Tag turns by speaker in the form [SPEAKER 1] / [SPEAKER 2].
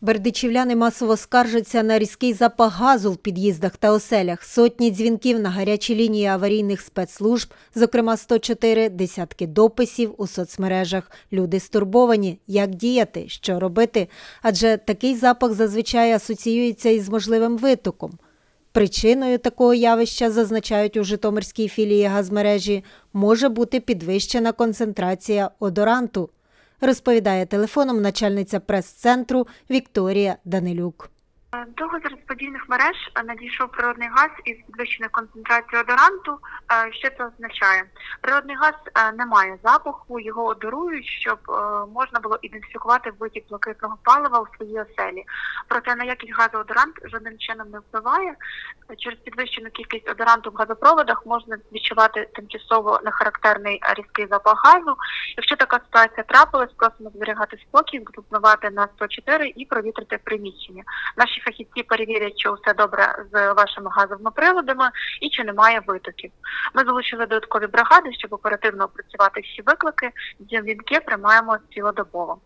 [SPEAKER 1] Бердичівляни масово скаржаться на різкий запах газу в під'їздах та оселях. Сотні дзвінків на гарячі лінії аварійних спецслужб, зокрема 104, десятки дописів у соцмережах. Люди стурбовані, як діяти, що робити, адже такий запах зазвичай асоціюється із можливим витоком. Причиною такого явища, зазначають у Житомирській філії газмережі, може бути підвищена концентрація одоранту, розповідає телефоном начальниця прес-центру Вікторія Данилюк.
[SPEAKER 2] До газорозподільних мереж е, надійшов природний газ із підвищеною концентрацією одоранту. Що це означає? Природний газ е, не має запаху, його одорують, щоб е, можна було ідентифікувати витік блакитного палива у своїй оселі. Проте на якість газоодорант жодним чином не впливає. Через підвищену кількість одоранту в газопроводах можна відчувати тимчасово нехарактерний різкий запах газу. Якщо така ситуація трапилась, просимо зберігати спокій, зателефонувати на 104 і провітрити приміщення. Наші фахівці перевірять, чи все добре з вашими газовими приладами і чи немає витоків. Ми залучили додаткові бригади, щоб оперативно опрацювати всі виклики. Дзвінки приймаємо цілодобово.